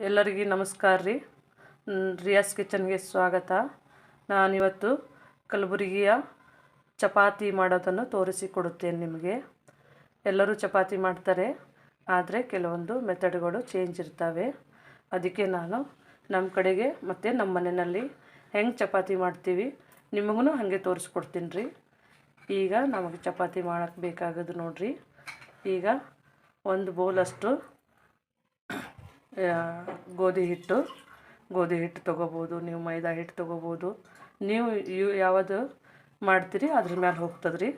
ಎಲ್ಲರಿಗೂ ನಮಸ್ಕಾರ ರೀ. ರಿಯಾಸ್ ಕಿಚನ್ಗೆ ಸ್ವಾಗತ. ನಾನಿವತ್ತು ಕಲಬುರಗಿಯ ಚಪಾತಿ ಮಾಡೋದನ್ನು ತೋರಿಸಿಕೊಡುತ್ತೇನೆ ನಿಮಗೆ. ಎಲ್ಲರೂ ಚಪಾತಿ ಮಾಡ್ತಾರೆ, ಆದರೆ ಕೆಲವೊಂದು ಮೆಥಡ್ಗಳು ಚೇಂಜ್ ಇರ್ತವೆ. ಅದಕ್ಕೆ ನಾನು ನಮ್ಮ ಕಡೆಗೆ ಮತ್ತು ನಮ್ಮ ಮನೆಯಲ್ಲಿ ಹೆಂಗೆ ಚಪಾತಿ ಮಾಡ್ತೀವಿ ನಿಮಗೂ ಹಾಗೆ ತೋರಿಸ್ಕೊಡ್ತೀನಿ ರೀ. ಈಗ ನಮಗೆ ಚಪಾತಿ ಮಾಡೋಕ್ಕೆ ಬೇಕಾಗೋದು ನೋಡಿರಿ. ಈಗ ಒಂದು ಬೌಲಷ್ಟು ಗೋಧಿ ಹಿಟ್ಟು ಗೋಧಿ ಹಿಟ್ಟು ತೊಗೋಬೋದು, ನೀವು ಮೈದಾ ಹಿಟ್ಟು ತೊಗೋಬೋದು. ನೀವು ಇವು ಯಾವುದು ಮಾಡ್ತೀರಿ ಅದ್ರ ಮೇಲೆ ಹೋಗ್ತದೆ ರೀ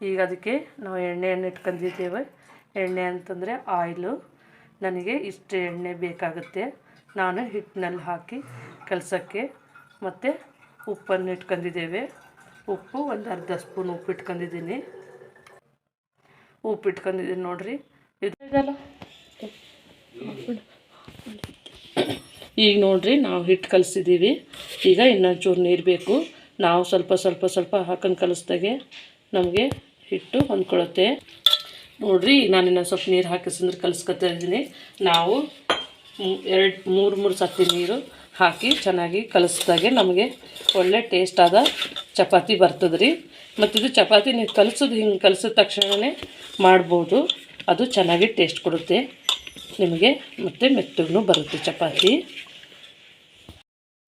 ಈಗ ಅದಕ್ಕೆ ನಾವು ಎಣ್ಣೆಯನ್ನು ಇಟ್ಕೊಂಡಿದ್ದೇವೆ. ಎಣ್ಣೆ ಅಂತಂದರೆ ಆಯಿಲು. ನನಗೆ ಇಷ್ಟು ಎಣ್ಣೆ ಬೇಕಾಗುತ್ತೆ. ನಾನು ಹಿಟ್ಟಿನಲ್ಲಿ ಹಾಕಿ ಕೆಲಸಕ್ಕೆ ಮತ್ತು ಉಪ್ಪನ್ನು ಇಟ್ಕೊಂಡಿದ್ದೇವೆ. ಉಪ್ಪು ಒಂದು ಅರ್ಧ ಸ್ಪೂನ್ ಉಪ್ಪು ಇಟ್ಕೊಂಡಿದ್ದೀನಿ. ಉಪ್ಪು ಇಟ್ಕೊಂಡಿದ್ದೀನಿ ನೋಡಿರಿ. ಇದು ಇದಲ್ಲ ಈಗ ನೋಡ್ರಿ, ನಾವು ಹಿಟ್ಟು ಕಲಿಸಿದ್ದೀವಿ ಈಗ ಇನ್ನೊಂದು ಚೂರು ನೀರು ಬೇಕು. ನಾವು ಸ್ವಲ್ಪ ಸ್ವಲ್ಪ ಸ್ವಲ್ಪ ಹಾಕೊಂಡು ಕಲಿಸ್ದಾಗೆ ನಮಗೆ ಹಿಟ್ಟು ಹೊಂದ್ಕೊಳ್ಳುತ್ತೆ ನೋಡ್ರಿ, ನಾನು ಇನ್ನೊಂದು ಸ್ವಲ್ಪ ನೀರು ಹಾಕಿಸಂದ್ರೆ ಕಲಿಸ್ಕೊತಾ ಇದ್ದೀನಿ. ನಾವು ಎರಡು, ಮೂರು ಮೂರು ಸತಿ ನೀರು ಹಾಕಿ ಚೆನ್ನಾಗಿ ಕಲಿಸ್ದಾಗೆ ನಮಗೆ ಒಳ್ಳೆ ಟೇಸ್ಟ್ ಆದ ಚಪಾತಿ ಬರ್ತದೆ ರೀ ಮತ್ತು ಇದು ಚಪಾತಿ ನೀವು ಕಲಿಸೋದು ಹಿಂಗೆ ಕಲಿಸಿದ ತಕ್ಷಣವೇ ಮಾಡ್ಬೋದು. ಅದು ಚೆನ್ನಾಗಿ ಟೇಸ್ಟ್ ಕೊಡುತ್ತೆ. ನಿಮಗೆ ಮತ್ತು ಮೆತ್ತಗೂ ಬರುತ್ತೆ ಚಪಾತಿ.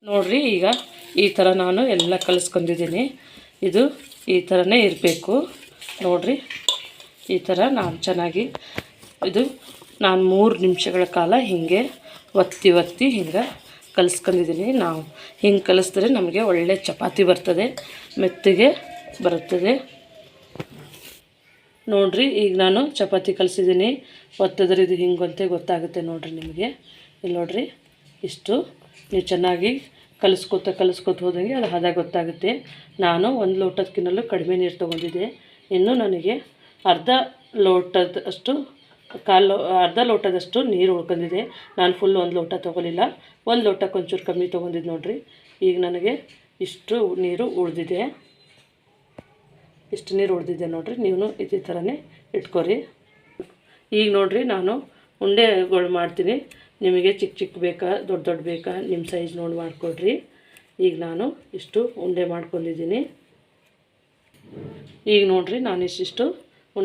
ನೋಡಿರಿ ಈಗ ಈ ಥರ ನಾನು ಎಲ್ಲ ಕಲಿಸ್ಕೊಂಡಿದ್ದೀನಿ. ಇದು ಈ ಥರನೇ ಇರಬೇಕು. ನೋಡಿರಿ, ಈ ಥರ ನಾನು ಚೆನ್ನಾಗಿ ಇದು ನಾನು ಮೂರು ನಿಮಿಷಗಳ ಕಾಲ ಹೀಗೆ ಒತ್ತಿ ಒತ್ತಿ ಹಿಂಗೆ ಕಲಿಸ್ಕೊಂಡಿದ್ದೀನಿ. ನಾವು ಹಿಂಗೆ ಕಲಿಸಿದ್ರೆ ನಮಗೆ ಒಳ್ಳೆ ಚಪಾತಿ ಬರ್ತದೆ, ಮೆತ್ತಗೆ ಬರುತ್ತದೆ. ನೋಡಿರಿ, ಈಗ ನಾನು ಚಪಾತಿ ಕಲಿಸಿದ್ದೀನಿ. ಒತ್ತದ್ರೆ ಇದು ಹಿಂಗಂತೆ ಗೊತ್ತಾಗುತ್ತೆ ನೋಡಿರಿ ನಿಮಗೆ. ಇಲ್ಲಿ ನೋಡಿರಿ, ಇಷ್ಟು. ನೀವು ಚೆನ್ನಾಗಿ ಕಲಿಸ್ಕೊತ ಕಲಿಸ್ಕೊತ ಹೋದಂಗೆ ಅದು ಹದ ಗೊತ್ತಾಗುತ್ತೆ. ನಾನು ಒಂದು ಲೋಟದಕ್ಕಿನ್ನಲ್ಲೂ ಕಡಿಮೆ ನೀರು ತೊಗೊಂಡಿದ್ದೆ. ಇನ್ನು ನನಗೆ ಅರ್ಧ ಲೋಟದಷ್ಟು, ಕಾಲು ಅರ್ಧ ಲೋಟದಷ್ಟು ನೀರು ಉಳ್ಕೊಂಡಿದೆ. ನಾನು ಫುಲ್ ಒಂದು ಲೋಟ ತೊಗೊಲಿಲ್ಲ ಒಂದು ಲೋಟಕ್ಕೆ ಒಂಚೂರು ಕಮ್ಮಿ ತೊಗೊಂಡಿದ್ದು ನೋಡಿರಿ. ಈಗ ನನಗೆ ಇಷ್ಟು ನೀರು ಉಳಿದಿದೆ. ಇಷ್ಟು ನೀರು ಉಳಿದಿದೆ ನೋಡಿರಿ, ನೀವು ಇದೇ ಥರನೇ ಇಟ್ಕೊರಿ. ಈಗ ನೋಡಿರಿ, ನಾನು ಉಂಡೆಗಳು ಮಾಡ್ತೀನಿ. ನಿಮಗೆ ಚಿಕ್ಕ ಚಿಕ್ಕ ಬೇಕಾ, ದೊಡ್ಡ ದೊಡ್ಡ ಬೇಕಾ ನಿಮ್ಮ ಸೈಜ್ ನೋಡಿ ಮಾಡಿಕೊಡ್ರಿ. ಈಗ ನಾನು ಇಷ್ಟು ಉಂಡೆ ಮಾಡ್ಕೊಂಡಿದ್ದೀನಿ. ಈಗ ನೋಡಿರಿ, ನಾನು ಇಷ್ಟಿಷ್ಟು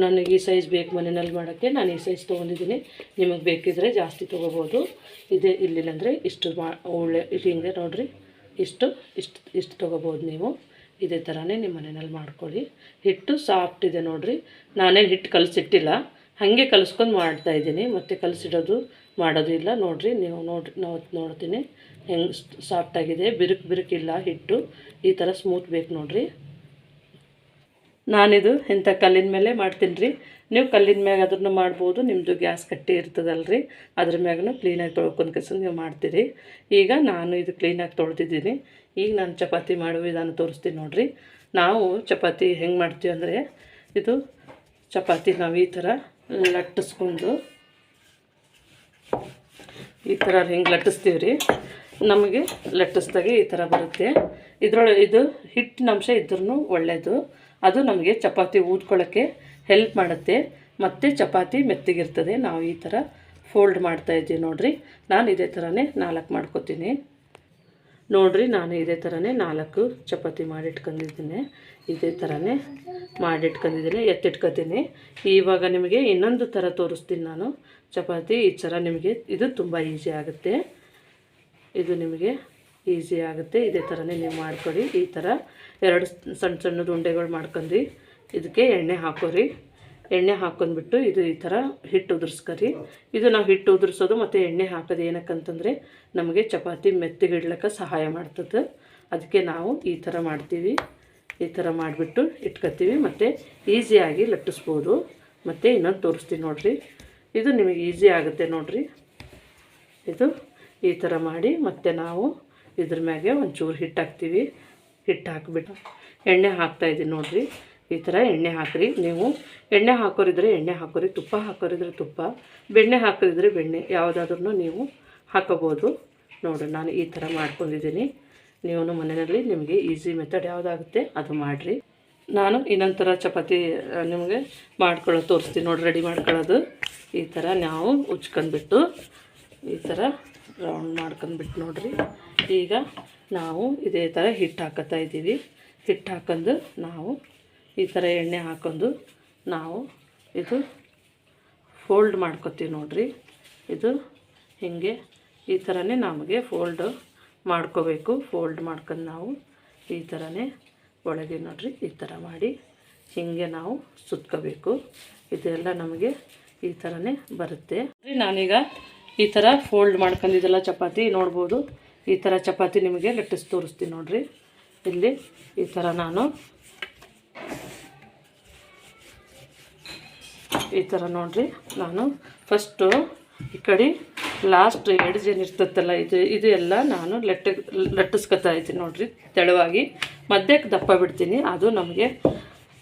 ನನಗೆ ಈ ಸೈಜ್ ಬೇಕು ಮನೆಯಲ್ಲಿ ಮಾಡೋಕ್ಕೆ, ನಾನು ಈ ಸೈಜ್ ತೊಗೊಂಡಿದ್ದೀನಿ. ನಿಮಗೆ ಬೇಕಿದ್ರೆ ಜಾಸ್ತಿ ತೊಗೋಬೋದು. ಇದೇ ಇಲ್ಲಿಲ್ಲಂದರೆ ಇಷ್ಟು ಮಾ ಒಳ್ಳೆ ಹಿಂಗೆ ನೋಡಿರಿ, ಇಷ್ಟು ಇಷ್ಟು ಇಷ್ಟು ತೊಗೋಬೋದು ನೀವು. ಇದೇ ಥರನೇ ನಿಮ್ಮ ಮನೆಯಲ್ಲಿ ಮಾಡ್ಕೊಳ್ಳಿ. ಹಿಟ್ಟು ಸಾಫ್ಟ್ ಇದೆ ನೋಡಿರಿ. ನಾನೇನು ಹಿಟ್ಟು ಕಲಸಿಟ್ಟಿಲ್ಲ. ಹಾಗೆ ಕಲಿಸ್ಕೊಂಡು ಮಾಡ್ತಾಯಿದ್ದೀನಿ ಮತ್ತು ಕಲಸಿಡೋದು ಮಾಡೋದು ಇಲ್ಲ. ನೋಡಿರಿ, ನೀವು ನೋಡಿ ನಾವು ನೋಡ್ತೀನಿ. ಹೆಂಗೆ ಸಾಫ್ಟಾಗಿದೆ ಬಿರುಕು ಬಿರುಕಿಲ್ಲ ಹಿಟ್ಟು. ಈ ಥರ ಸ್ಮೂತ್ ಬೇಕು ನೋಡಿರಿ. ನಾನಿದು ಇಂಥ ಕಲ್ಲಿನ ಮೇಲೆ ಮಾಡ್ತೀನಿ ರೀ ನೀವು ಕಲ್ಲಿನ ಮ್ಯಾಗ ಅದನ್ನು ಮಾಡ್ಬೋದು. ನಿಮ್ಮದು ಗ್ಯಾಸ್ ಕಟ್ಟಿ ಇರ್ತದಲ್ಲ ರೀ ಅದ್ರ ಮ್ಯಾಗೂ ಕ್ಲೀನಾಗಿ ತೊಳ್ಕೊಂಡು ಕೆಸ ನೀವು ಮಾಡ್ತೀರಿ. ಈಗ ನಾನು ಇದು ಕ್ಲೀನಾಗಿ ತೊಳೆದಿದ್ದೀನಿ. ಈಗ ನಾನು ಚಪಾತಿ ಮಾಡುವ ವಿಧಾನ ತೋರಿಸ್ತೀನಿ ನೋಡಿರಿ. ನಾವು ಚಪಾತಿ ಹೆಂಗೆ ಮಾಡ್ತೀವಿ ಅಂದರೆ ಇದು ಚಪಾತಿ ನಾವು ಈ ಥರ ಲಟ್ಟಿಸ್ಕೊಂಡು ಈ ಥರ ಹೆಂಗೆ ಲಟ್ಟಿಸ್ತೀವಿ ರೀ ನಮಗೆ ಲಟ್ಟಿಸ್ದಾಗೆ ಈ ಥರ ಬರುತ್ತೆ. ಇದರೊಳಗೆ ಇದು ಹಿಟ್ಟಿನಂಶ ಇದ್ರೂ ಒಳ್ಳೆಯದು ಅದು ನಮಗೆ ಚಪಾತಿ ಊದ್ಕೊಳ್ಳೋಕ್ಕೆ ಹೆಲ್ಪ್ ಮಾಡುತ್ತೆ. ಮತ್ತು ಚಪಾತಿ ಮೆತ್ತಗಿರ್ತದೆ. ನಾವು ಈ ಥರ ಫೋಲ್ಡ್ ಮಾಡ್ತಾಯಿದ್ದೀವಿ ನೋಡಿರಿ. ನಾನು ಇದೇ ಥರನೇ ನಾಲ್ಕು ಮಾಡ್ಕೊತೀನಿ. ನೋಡಿರಿ, ನಾನು ಇದೇ ಥರನೇ ನಾಲ್ಕು ಚಪಾತಿ ಮಾಡಿಟ್ಕೊಂಡಿದ್ದೀನಿ ಇದೇ ಥರನೇ ಮಾಡಿಟ್ಕೊಂಡಿದ್ದೀನಿ ಎತ್ತಿಟ್ಕೊತೀನಿ. ಇವಾಗ ನಿಮಗೆ ಇನ್ನೊಂದು ಥರ ತೋರಿಸ್ತೀನಿ ನಾನು ಚಪಾತಿ. ಈ ಥರ ನಿಮಗೆ ಇದು ತುಂಬ ಈಸಿ ಆಗುತ್ತೆ. ಇದು ನಿಮಗೆ ಈಸಿ ಆಗುತ್ತೆ. ಇದೇ ಥರನೇ ನೀವು ಮಾಡ್ಕೊಡಿ ಈ ಥರ ಎರಡು ಸಣ್ಣ ಸಣ್ಣದು ಉಂಡೆಗಳು ಮಾಡ್ಕೊಂಡು. ಇದಕ್ಕೆ ಎಣ್ಣೆ ಹಾಕೋರಿ. ಎಣ್ಣೆ ಹಾಕೊಂಡ್ಬಿಟ್ಟು ಇದು ಈ ಥರ ಹಿಟ್ಟು ಉದುರ್ಸ್ಕರಿ. ಇದು ನಾವು ಹಿಟ್ಟು ಉದುರ್ಸೋದು ಮತ್ತು ಎಣ್ಣೆ ಹಾಕೋದು ಏನಕ್ಕಂತಂದರೆ ನಮಗೆ ಚಪಾತಿ ಮೆತ್ತಗಿಡ್ಲಿಕ್ಕೆ ಸಹಾಯ ಮಾಡ್ತದೆ. ಅದಕ್ಕೆ ನಾವು ಈ ಥರ ಮಾಡ್ತೀವಿ. ಈ ಥರ ಮಾಡಿಬಿಟ್ಟು ಇಟ್ಕೊತೀವಿ ಮತ್ತು ಈಸಿಯಾಗಿ ಲಟ್ಟಿಸ್ಬೋದು. ಮತ್ತು ಇನ್ನೊಂದು ತೋರಿಸ್ತೀನಿ ನೋಡಿರಿ. ಇದು ನಿಮಗೆ ಈಸಿ ಆಗುತ್ತೆ ನೋಡಿರಿ. ಇದು ಈ ಥರ ಮಾಡಿ ಮತ್ತು ನಾವು ಇದ್ರ ಮ್ಯಾಗೆ ಒಂಚೂರು ಹಿಟ್ಟು ಹಾಕ್ತೀವಿ. ಹಿಟ್ಟು ಹಾಕಿಬಿಟ್ಟು ಎಣ್ಣೆ ಹಾಕ್ತಾಯಿದ್ದೀನಿ ನೋಡಿರಿ. ಈ ಥರ ಎಣ್ಣೆ ಹಾಕಿರಿ. ನೀವು ಎಣ್ಣೆ ಹಾಕೋರಿದ್ರೆ ಎಣ್ಣೆ ಹಾಕೋರಿ, ತುಪ್ಪ ಹಾಕೋರಿದ್ರೆ ತುಪ್ಪ, ಬೆಣ್ಣೆ ಹಾಕೋರಿದ್ರೆ ಬೆಣ್ಣೆ ಯಾವುದಾದ್ರೂ ನೀವು ಹಾಕೋಬೋದು. ನೋಡಿ, ನಾನು ಈ ಥರ ಮಾಡ್ಕೊಂಡಿದ್ದೀನಿ. ನೀವು ಮನೆಯಲ್ಲಿ ನಿಮಗೆ ಈಸಿ ಮೆಥಡ್ ಯಾವುದಾಗುತ್ತೆ ಅದು ಮಾಡಿರಿ. ನಾನು ಇನ್ನೊಂಥರ ಥರ ಚಪಾತಿ ನಿಮಗೆ ಮಾಡ್ಕೊಳ್ಳೋದು ತೋರಿಸ್ತೀನಿ ನೋಡಿ, ರೆಡಿ ಮಾಡ್ಕೊಳ್ಳೋದು. ಈ ಥರ ನಾವು ಉಚ್ಕೊಂಡ್ಬಿಟ್ಟು ಈ ಥರ ರೌಂಡ್ ಮಾಡ್ಕೊಂಡ್ಬಿಟ್ಟು ನೋಡಿರಿ. ಈಗ ನಾವು ಇದೇ ಥರ ಹಿಟ್ಟು ಹಾಕತ್ತಾ ಇದ್ದೀವಿ. ಹಿಟ್ಟು ಹಾಕೊಂಡು ನಾವು ಈ ಥರ ಎಣ್ಣೆ ಹಾಕೊಂಡು ನಾವು ಇದು ಫೋಲ್ಡ್ ಮಾಡ್ಕೊತೀವಿ ನೋಡ್ರಿ. ಇದು ಹೀಗೆ ಈ ಥರನೇ ನಮಗೆ ಫೋಲ್ಡ್ ಮಾಡ್ಕೋಬೇಕು. ಫೋಲ್ಡ್ ಮಾಡ್ಕೊಂಡು ನಾವು ಈ ಥರನೇ ಒಳಗೆ ನೋಡ್ರಿ, ಈ ಥರ ಮಾಡಿ ಹೀಗೆ ನಾವು ಸುತ್ಕೋಬೇಕು. ಇದೆಲ್ಲ ನಮಗೆ ಈ ಥರನೇ ಬರುತ್ತೆ. ನಾನೀಗ ಈ ಥರ ಫೋಲ್ಡ್ ಮಾಡ್ಕೊಂಡಿದ್ದೆಲ್ಲ ಚಪಾತಿ ನೋಡ್ಬೋದು. ಈ ಥರ ಚಪಾತಿ ನಿಮಗೆ ಲಟ್ಟಿಸಿ ತೋರಿಸ್ತೀನಿ ನೋಡ್ರಿ. ಇಲ್ಲಿ ಈ ಥರ ನಾನು ಈ ಥರ ನೋಡಿರಿ. ನಾನು ಫಸ್ಟು ಈ ಕಡೆ ಲಾಸ್ಟ್ ಎಡ್ಜ್ ಏನು ಇರ್ತತ್ತಲ್ಲ, ಇದು ಇದು ಎಲ್ಲ ನಾನು ಲಟ್ಟ, ಲಟ್ಟಿಸ್ಕೊತಾ ಇದ್ದೀನಿ ನೋಡಿರಿ, ತೆಳುವಾಗಿ. ಮಧ್ಯಕ್ಕೆ ದಪ್ಪ ಬಿಡ್ತೀನಿ. ಅದು ನಮಗೆ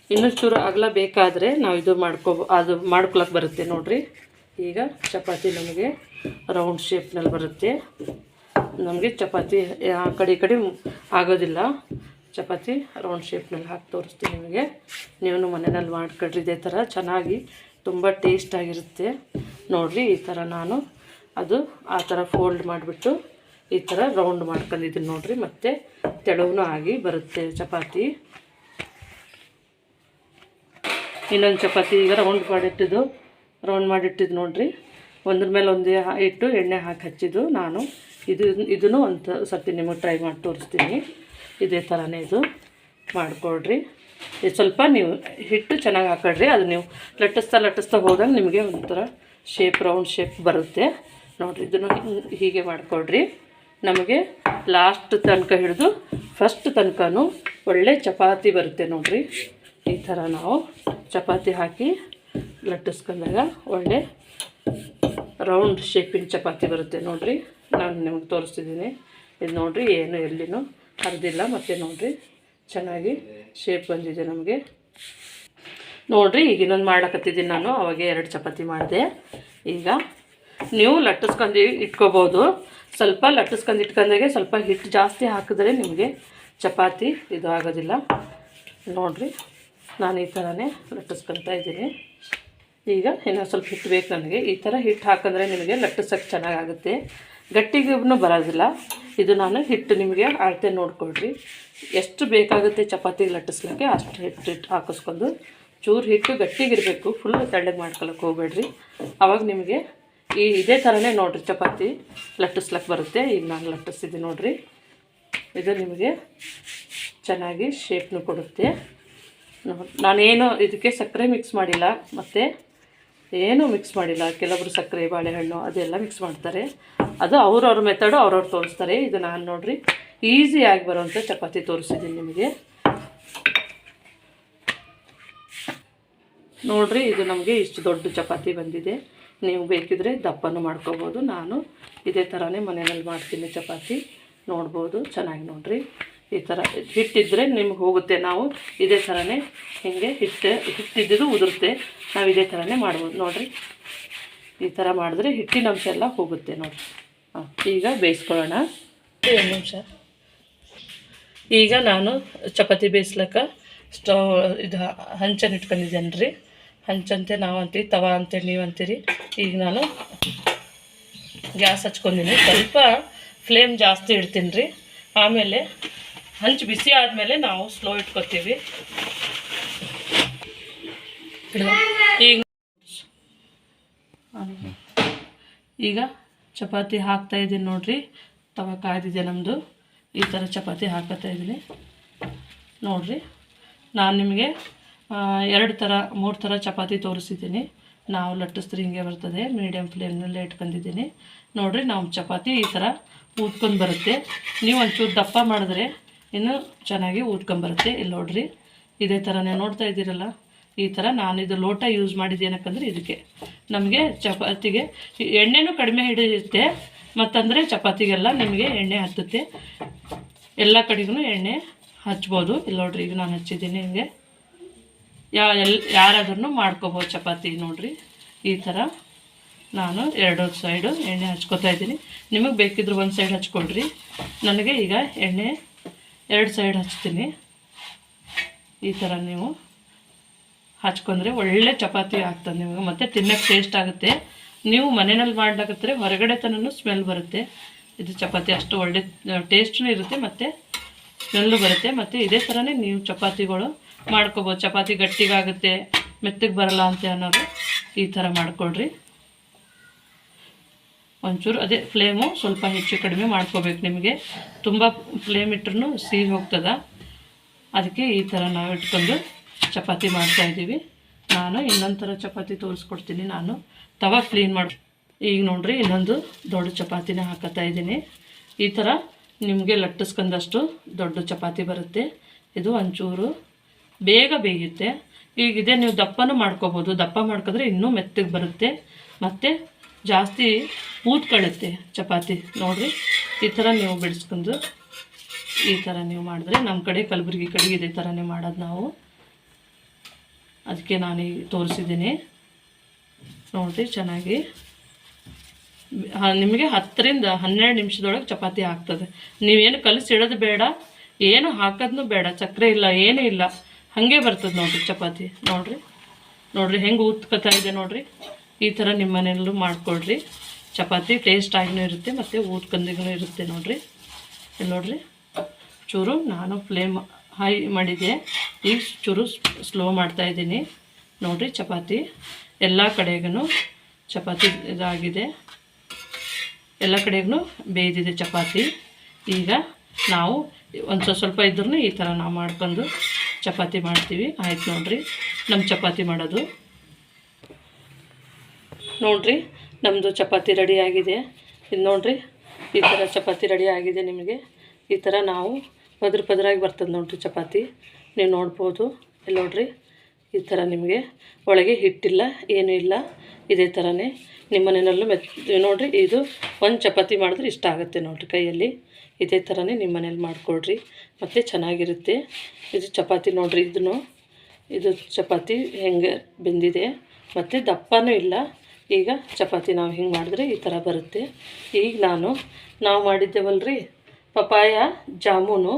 ಇನ್ನೂ ಚೂರು ಅಗಲ ಬೇಕಾದರೆ ನಾವು ಇದು ಮಾಡ್ಕೋ, ಅದು ಮಾಡ್ಕೊಳಕ್ಕೆ ಬರುತ್ತೆ ನೋಡಿರಿ. ಈಗ ಚಪಾತಿ ನಮಗೆ ರೌಂಡ್ ಶೇಪ್ನಲ್ಲಿ ಬರುತ್ತೆ. ನಮಗೆ ಚಪಾತಿ, ಆ ಕಡೆ ಈ ಕಡೆ ಆಗೋದಿಲ್ಲ. ಚಪಾತಿ ರೌಂಡ್ ಶೇಪ್ನಲ್ಲಿ ಹಾಕಿ ತೋರಿಸ್ತೀನಿ ನಿಮಗೆ. ನೀವು ಮನೆಯಲ್ಲಿ ಮಾಡ್ಕೊಳ್ರಿ, ಇದೇ ಥರ ಚೆನ್ನಾಗಿ ತುಂಬ ಟೇಸ್ಟಾಗಿರುತ್ತೆ ನೋಡಿರಿ, ಈ ಥರ ನಾನು ಅದು ಆ ಥರ ಫೋಲ್ಡ್ ಮಾಡಿಬಿಟ್ಟು ಈ ಥರ ರೌಂಡ್ ಮಾಡ್ಕೊಂಡಿದ್ದೀನಿ ನೋಡಿರಿ. ಮತ್ತು ತೆಳುವೂ ಆಗಿ ಬರುತ್ತೆ ಚಪಾತಿ. ಇನ್ನೊಂದು ಚಪಾತಿ ಈಗ ರೌಂಡ್ ಮಾಡಿಟ್ಟಿದ್ದು. ರೌಂಡ್ ಮಾಡಿಟ್ಟಿದ್ದು ನೋಡಿರಿ. ಒಂದ್ರ ಮೇಲೆ ಒಂದೇ ಇಟ್ಟು ಎಣ್ಣೆ ಹಾಕಿ ಹಚ್ಚಿದ್ದು ನಾನು. ಇದು, ಇದನ್ನು ಒಂದು ಸರ್ತಿ ನಿಮಗೆ ಟ್ರೈ ಮಾಡಿ ತೋರಿಸ್ತೀನಿ. ಇದೇ ಥರನೇ ಇದು ಮಾಡಿಕೊಡ್ರಿ ಸ್ವಲ್ಪ ನೀವು ಹಿಟ್ಟು ಚೆನ್ನಾಗಿ ಹಾಕೊಳ್ರಿ ಅದು ನೀವು ಲಟ್ಟಿಸ್ತಾ ಲಟ್ಟಿಸ್ತಾ ಹೋದಾಗ ನಿಮಗೆ ಒಂಥರ ಶೇಪ್ ರೌಂಡ್ ಶೇಪ್ ಬರುತ್ತೆ. ನೋಡಿರಿ, ಇದನ್ನು ಹೀಗೆ ಮಾಡಿಕೊಡ್ರಿ. ನಮಗೆ ಲಾಸ್ಟ್ ತನಕ ಹಿಡಿದು ಫಸ್ಟ್ ತನಕನೂ ಒಳ್ಳೆ ಚಪಾತಿ ಬರುತ್ತೆ ನೋಡಿರಿ. ಈ ಥರ ನಾವು ಚಪಾತಿ ಹಾಕಿ ಲಟ್ಟಿಸ್ಕೊಂಡಾಗ ಒಳ್ಳೆ ರೌಂಡ್ ಶೇಪಿನ ಚಪಾತಿ ಬರುತ್ತೆ ನೋಡಿರಿ. ನಾನು ನಿಮಗೆ ತೋರಿಸ್ತಿದ್ದೀನಿ. ಇದು ನೋಡಿರಿ, ಏನು ಎಲ್ಲಿನೂ ಹರಿದಿಲ್ಲ, ಮತ್ತು ನೋಡಿರಿ. ಚೆನ್ನಾಗಿ ಶೇಪ್ ಬಂದಿದೆ ನಮಗೆ. ನೋಡಿರಿ, ಈಗ ಇನ್ನೊಂದು ಮಾಡ್ಲಕತ್ತಿದ್ದೀನಿ ನಾನು. ಅವಾಗೆ ಎರಡು ಚಪಾತಿ ಮಾಡಿದೆ. ಈಗ ನೀವು ಲಟ್ಟಿಸ್ಕೊಂಡು ಇಟ್ಕೋಬೋದು. ಸ್ವಲ್ಪ ಲಟ್ಟಿಸ್ಕೊಂಡು ಇಟ್ಕೊಂಡಾಗೆ ಸ್ವಲ್ಪ ಹಿಟ್ಟು ಜಾಸ್ತಿ ಹಾಕಿದ್ರೆ ನಿಮಗೆ ಚಪಾತಿ ಇದು ಆಗೋದಿಲ್ಲ. ನೋಡಿರಿ, ನಾನು ಈ ಥರನೇ ಲಟ್ಟಿಸ್ಕೊತಾ ಇದ್ದೀನಿ. ಈಗ ಇನ್ನೊಂದು ಸ್ವಲ್ಪ ಹಿಟ್ಟು ಬೇಕು ನನಗೆ. ಈ ಥರ ಹಿಟ್ಟು ಹಾಕಿದ್ರೆ ನಿಮಗೆ ಲಟ್ಟಿಸೋಕ್ಕೆ ಚೆನ್ನಾಗಾಗುತ್ತೆ. ಗಟ್ಟಿಗೂ ಬರೋದಿಲ್ಲ. ಇದು ನಾನು ಹಿಟ್ಟು ನಿಮಗೆ ಅಳತೆ ನೋಡಿಕೊಳ್ರಿ. ಎಷ್ಟು ಬೇಕಾಗುತ್ತೆ ಚಪಾತಿ ಲಟ್ಟಿಸ್ಲಿಕ್ಕೆ ಅಷ್ಟು ಹಿಟ್ಟು ಹಿಟ್ಟು ಹಾಕಿಸ್ಕೊಂಡು. ಚೂರು ಹಿಟ್ಟು ಗಟ್ಟಿಗಿರಬೇಕು ಫುಲ್ ತಳ್ಳಗೆ ಮಾಡ್ಕೊಳಕ್ಕೆ ಹೋಗ್ಬೇಡ್ರಿ. ಆವಾಗ ನಿಮಗೆ ಈ ಇದೇ ಥರನೇ ನೋಡಿರಿ ಚಪಾತಿ ಲಟ್ಟಿಸ್ಲಕ್ಕೆ ಬರುತ್ತೆ. ಈಗ ನಾನು ಲಟ್ಟಿಸ್ತಿದ್ದೀನಿ ನೋಡಿರಿ. ಇದು ನಿಮಗೆ ಚೆನ್ನಾಗಿ ಶೇಪ್ನು ಕೊಡುತ್ತೆ. ನಾನೇನು ಇದಕ್ಕೆ ಸಕ್ಕರೆ ಮಿಕ್ಸ್ ಮಾಡಿಲ್ಲ, ಮತ್ತು ಏನೂ ಮಿಕ್ಸ್ ಮಾಡಿಲ್ಲ. ಕೆಲವರು ಸಕ್ಕರೆ, ಬಾಳೆಹಣ್ಣು ಅದೆಲ್ಲ ಮಿಕ್ಸ್ ಮಾಡ್ತಾರೆ. ಅದು ಅವ್ರವ್ರ ಮೆಥಡು ಅವ್ರವ್ರು ತೋರಿಸ್ತಾರೆ. ಇದು ನಾನು ನೋಡಿರಿ ಈಸಿಯಾಗಿ ಬರುವಂಥ ಚಪಾತಿ ತೋರಿಸಿದ್ದೀನಿ ನಿಮಗೆ. ನೋಡಿರಿ, ಇದು ನಮಗೆ ಇಷ್ಟು ದೊಡ್ಡ ಚಪಾತಿ ಬಂದಿದೆ. ನೀವು ಬೇಕಿದ್ರೆ ದಪ್ಪನೂ ಮಾಡ್ಕೋಬೋದು. ನಾನು ಇದೇ ಥರನೇ ಮನೆಯಲ್ಲಿ ಮಾಡ್ತೀನಿ ಚಪಾತಿ. ನೋಡ್ಬೋದು, ಚೆನ್ನಾಗಿ ನೋಡಿರಿ. ಈ ಥರ ಹಿಟ್ಟಿದ್ದರೆ ನಿಮ್ಗೆ ಹೋಗುತ್ತೆ. ನಾವು ಇದೇ ಥರನೇ ಹಿಂಗೆ ಹಿಟ್ಟೆ ಹಿಟ್ಟಿದ್ದು ಉದುರುತ್ತೆ. ನಾವು ಇದೇ ಥರನೇ ಮಾಡ್ಬೋದು. ನೋಡಿರಿ. ಈ ಥರ ಮಾಡಿದ್ರೆ ಹಿಟ್ಟಿನ ಅಂಶ ಎಲ್ಲ ಹೋಗುತ್ತೆ ನೋಡಿ ಹಾಂ ಈಗ ಬೇಯಿಸ್ಕೊಳ್ಳೋಣ. ಒಂದು ನಿಮಿಷ. ಈಗ ನಾನು ಚಪಾತಿ ಬೇಯಿಸ್ಲಕ್ಕ ಸ್ಟವ್ ಇದು ಹಂಚನ್ನು ಇಟ್ಕೊಂಡಿದ್ದೇನೆ ರೀ ಹಂಚಂತೆ ನಾವು ಅಂತೀವಿ ತವಾ ಅಂತೇಳಿ ನೀವು ಅಂತೀರಿ ಈಗ ನಾನು ಗ್ಯಾಸ್ ಹಚ್ಕೊಂಡಿನಿ. ಸ್ವಲ್ಪ ಫ್ಲೇಮ್ ಜಾಸ್ತಿ ಇಡ್ತೀನಿ ರೀ ಆಮೇಲೆ ಹಂಚು ಬಿಸಿ ಆದಮೇಲೆ ನಾವು ಸ್ಲೋ ಇಟ್ಕೊತೀವಿ. ಈಗ ಚಪಾತಿ ಹಾಕ್ತಾ ಇದ್ದೀನಿ ನೋಡ್ರಿ. ತವ ಕಾಯ್ದಿದೆ ನಮ್ಮದು ಈ ಥರ ಚಪಾತಿ ಹಾಕತ್ತಾ ಇದ್ದೀನಿ. ನೋಡ್ರಿ. ನಾನು ನಿಮಗೆ ಎರಡು ಥರ ಮೂರು ಥರ ಚಪಾತಿ ತೋರಿಸಿದ್ದೀನಿ. ನಾವು ಲಟ್ಟಿಸ್ತೀರಿ ಹಿಂಗೆ ಬರ್ತದೆ. ಮೀಡಿಯಮ್ ಫ್ಲೇಮ್ನಲ್ಲೇ ಇಟ್ಕೊಂಡಿದ್ದೀನಿ. ನೋಡಿರಿ, ನಾವು ಚಪಾತಿ ಈ ಥರ ಊದ್ಕೊಂಡು ಬರುತ್ತೆ. ನೀವು ಒಂಚೂರು ದಪ್ಪ ಮಾಡಿದ್ರೆ ಇನ್ನೂ ಚೆನ್ನಾಗಿ ಊದ್ಕೊಂಬರುತ್ತೆ ಇಲ್ಲಿ ನೋಡ್ರಿ, ಇದೇ ಥರನೇ ನೋಡ್ತಾ ಇದ್ದೀರಲ್ಲ? ಈ ಥರ ನಾನು ಇದು ಲೋಟ ಯೂಸ್ ಮಾಡಿದ್ದೇನಕ್ಕಂದ್ರೆ ಇದಕ್ಕೆ. ನಮಗೆ ಚಪಾತಿಗೆ ಎಣ್ಣೆನೂ ಕಡಿಮೆ ಹಿಡಿಯುತ್ತೆ, ಮತ್ತಂದರೆ ಚಪಾತಿಗೆಲ್ಲ ನಿಮಗೆ ಎಣ್ಣೆ ಹತ್ತುತ್ತೆ. ಎಲ್ಲ ಕಡೆಗೂ ಎಣ್ಣೆ ಹಚ್ಬೋದು. ಇಲ್ಲಿ ನೋಡ್ರಿ, ಈಗ ನಾನು ಹಚ್ಚಿದ್ದೀನಿ ಹಿಂಗೆ ಯಾ, ಎಲ್ ಯಾರಾದ್ರೂ ಮಾಡ್ಕೋಬೋದು ಚಪಾತಿ ನೋಡ್ರಿ. ಈ ಥರ ನಾನು ಎರಡು ಸೈಡು ಎಣ್ಣೆ ಹಚ್ಕೋತಾ ಇದ್ದೀನಿ. ನಿಮಗೆ ಬೇಕಿದ್ರೆ ಒಂದು ಸೈಡ್ ಹಚ್ಕೊಳ್ರಿ. ನನಗೆ ಈಗ ಎಣ್ಣೆ ಎರಡು ಸೈಡ್ ಹಚ್ತೀನಿ. ಈ ಥರ ನೀವು ಹಚ್ಕೊಂಡ್ರೆ ಒಳ್ಳೆ ಚಪಾತಿ ಆಗ್ತದೆ ನಿಮಗೆ. ಮತ್ತು ತಿನ್ನೋಕ್ಕೆ ಟೇಸ್ಟ್ ಆಗುತ್ತೆ. ನೀವು ಮನೆಯಲ್ಲಿ ಮಾಡಲಾಗತ್ತರೆ ಹೊರಗಡೆ ತನೂ ಸ್ಮೆಲ್ ಬರುತ್ತೆ. ಇದು ಚಪಾತಿ ಅಷ್ಟು ಒಳ್ಳೆ ಟೇಸ್ಟ್ನೂ ಇರುತ್ತೆ ಮತ್ತು ಸ್ಮೆಲ್ಲು ಬರುತ್ತೆ. ಮತ್ತು ಇದೇ ಥರನೇ ನೀವು ಚಪಾತಿಗಳು ಮಾಡ್ಕೋಬೋದು. ಚಪಾತಿ ಗಟ್ಟಿಗಾಗುತ್ತೆ, ಮೆತ್ತಗೆ ಬರಲ್ಲ ಅಂತ ಅನ್ನೋದು ಈ ಥರ ಮಾಡ್ಕೊಳ್ರಿ. ಒಂಚೂರು, ಅದೇ ಫ್ಲೇಮು ಸ್ವಲ್ಪ ಹೆಚ್ಚು ಕಡಿಮೆ ಮಾಡ್ಕೋಬೇಕು ನಿಮಗೆ. ತುಂಬ ಫ್ಲೇಮ್ ಇಟ್ರೂ ಸಿಹಿ ಹೋಗ್ತದೆ. ಅದಕ್ಕೆ ಈ ಥರ ನಾವು ಇಟ್ಕೊಂಡು ಚಪಾತಿ ಮಾಡ್ತಾಯಿದ್ದೀವಿ ನಾನು ಇನ್ನೊಂದು ಥರ ಚಪಾತಿ ತೋರಿಸ್ಕೊಡ್ತೀನಿ ನಾನು. ತವ ಕ್ಲೀನ್ ಮಾಡಿ, ಈಗ ನೋಡ್ರಿ ಇನ್ನೊಂದು ದೊಡ್ಡ ಚಪಾತಿನ ಹಾಕತ್ತಾ ಇದ್ದೀನಿ. ಈ ಥರ ನಿಮಗೆ ಲಟ್ಟಿಸ್ಕೊಂಡಷ್ಟು ದೊಡ್ಡ ಚಪಾತಿ ಬರುತ್ತೆ. ಇದು ಒಂಚೂರು ಬೇಗ ಬೇಯುತ್ತೆ. ಈಗ ಇದೇ ನೀವು ದಪ್ಪನೂ ಮಾಡ್ಕೋಬೋದು. ದಪ್ಪ ಮಾಡ್ಕೊಂಡ್ರೆ ಇನ್ನೂ ಮೆತ್ತಗೆ ಬರುತ್ತೆ. ಮತ್ತು ಜಾಸ್ತಿ ಊದ್ಕೊಳ್ಳುತ್ತೆ ಚಪಾತಿ. ನೋಡಿರಿ, ಈ ಥರ ನೀವು ಬಿಡಿಸ್ಕೊಂಡು ಈ ಥರ ನೀವು ಮಾಡಿದ್ರೆ ನಮ್ಮ ಕಡೆ ಕಲಬುರ್ಗಿ ಕಡೆಗೆ ಇದೇ ಥರನೇ ಮಾಡೋದು ನಾವು. ಅದಕ್ಕೆ ನಾನು ತೋರಿಸಿದ್ದೀನಿ. ನೋಡಿರಿ, ಚೆನ್ನಾಗಿ. ನಿಮಗೆ ಹತ್ತರಿಂದ ಹನ್ನೆರಡು ನಿಮಿಷದೊಳಗೆ ಚಪಾತಿ ಆಗ್ತದೆ. ನೀವೇನು ಕಲಿಸಿಡೋದು ಬೇಡ, ಏನು ಹಾಕೋದ್ನು ಬೇಡ ಸಕ್ಕರೆ ಇಲ್ಲ, ಏನೂ ಇಲ್ಲ. ಹಾಗೆ ಬರ್ತದೆ ನೋಡಿರಿ ಚಪಾತಿ. ನೋಡಿರಿ ನೋಡಿರಿ, ಹೆಂಗೆ ಊತ್ಕೋತಾ ಇದೆ ನೋಡಿರಿ. ಈ ಥರ ನಿಮ್ಮ ಮನೆಯಲ್ಲೂ ಮಾಡ್ಕೊಳ್ರಿ. ಚಪಾತಿ ಟೇಸ್ಟ್ ಆಗಿನೂ ಇರುತ್ತೆ, ಮತ್ತು ಊದ್ಕಂದಿಗೂ ಇರುತ್ತೆ ನೋಡಿರಿ. ಇಲ್ಲಿ ನೋಡಿರಿ, ಚೂರು ನಾನು ಫ್ಲೇಮ್ ಹೈ ಮಾಡಿದೆ. ಈಗ ಚೂರು ಸ್ಲೋ ಮಾಡ್ತಾಯಿದ್ದೀನಿ ನೋಡಿರಿ ಚಪಾತಿ, ಎಲ್ಲ ಕಡೆಗೂ ಚಪಾತಿ ಇದಾಗಿದೆ. ಎಲ್ಲ ಕಡೆಗೂ ಬೇಯ್ದಿದೆ ಚಪಾತಿ. ಈಗ ನಾವು ಒಂದು ಸ್ವಲ್ಪ ಇದ್ರೂ ಈ ಥರ ನಾವು ಮಾಡ್ಕೊಂಡು ಚಪಾತಿ ಮಾಡ್ತೀವಿ. ಆಯ್ತು ನೋಡಿರಿ ನಮ್ಮ ಚಪಾತಿ ಮಾಡೋದು. ನೋಡಿರಿ ನಮ್ಮದು ಚಪಾತಿ ರೆಡಿ ಆಗಿದೆ. ಇದು ನೋಡಿರಿ, ಈ ಥರ ಚಪಾತಿ ರೆಡಿ ಆಗಿದೆ ನಿಮಗೆ. ಈ ಥರ ನಾವು ಪದ್ರ ಪದರಾಗಿ ಬರ್ತದೆ ನೋಡಿರಿ ಚಪಾತಿ. ನೀವು ನೋಡ್ಬೋದು. ಇಲ್ಲಿ ನೋಡ್ರಿ, ಈ ಥರ ನಿಮಗೆ. ಒಳಗೆ ಹಿಟ್ಟಿಲ್ಲ, ಏನೂ ಇಲ್ಲ. ಇದೇ ಥರನೇ ನಿಮ್ಮ ಮನೆಯಲ್ಲೂ ಮೆತ್, ನೋಡಿರಿ, ಇದು ಒಂದು ಚಪಾತಿ ಮಾಡಿದ್ರೆ ಇಷ್ಟ ಆಗುತ್ತೆ ನೋಡಿರಿ ಕೈಯಲ್ಲಿ. ಇದೇ ಥರನೇ ನಿಮ್ಮ ಮನೇಲಿ ಮಾಡಿಕೊಡ್ರಿ. ಮತ್ತು ಚೆನ್ನಾಗಿರುತ್ತೆ. ಇದು ಚಪಾತಿ ನೋಡಿರಿ ಇದನ್ನು ಇದು ಚಪಾತಿ ಹೆಂಗೆ ಬೆಂದಿದೆ. ಮತ್ತು ದಪ್ಪನೂ ಇಲ್ಲ. ಈಗ ಚಪಾತಿ ನಾವು ಹಿಂಗೆ ಮಾಡಿದ್ರೆ ಈ ಥರ ಬರುತ್ತೆ. ಈಗ ನಾನು, ನಾವು ಮಾಡಿದ್ದೇವಲ್ರಿ? ಪಪಾಯ ಜಾಮೂನು.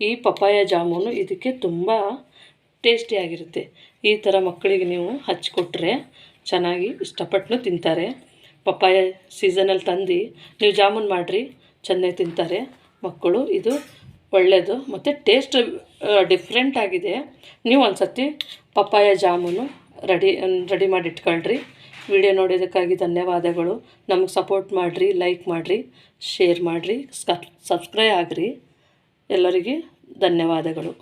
ಈ ಪಪಾಯ ಜಾಮೂನು ಇದಕ್ಕೆ ತುಂಬ ಟೇಸ್ಟಿಯಾಗಿರುತ್ತೆ ಈ ಥರ ಮಕ್ಕಳಿಗೆ ನೀವು ಹಚ್ಕೊಟ್ರೆ ಚೆನ್ನಾಗಿ ಇಷ್ಟಪಟ್ಟು ತಿಂತಾರೆ. ಪಪ್ಪಾಯ ಸೀಸನಲ್ಲಿ ತಂದು ನೀವು ಜಾಮೂನ್ ಮಾಡಿರಿ, ಚೆನ್ನಾಗಿ ತಿಂತಾರೆ. ಮಕ್ಕಳು ಇದು ಒಳ್ಳೆಯದು ಮತ್ತು ಟೇಸ್ಟ್ ಡಿಫ್ರೆಂಟ್ ಆಗಿದೆ. ನೀವು ಒಂದು ಸತಿ ಪಪ್ಪಾಯ ಜಾಮೂನು ರೆಡಿ ರೆಡಿ ಮಾಡಿ ಇಟ್ಕೊಳ್ರಿ ವಿಡಿಯೋ ನೋಡಿದ್ದಕ್ಕಾಗಿ ಧನ್ಯವಾದಗಳು. ನಮಗೆ ಸಪೋರ್ಟ್ ಮಾಡಿರಿ ಲೈಕ್ ಮಾಡಿರಿ ಶೇರ್ ಮಾಡಿರಿ ಸಬ್ಸ್ಕ್ರೈಬ್ ಆಗಿರಿ. ಎಲ್ಲರಿಗೆ ಧನ್ಯವಾದಗಳು.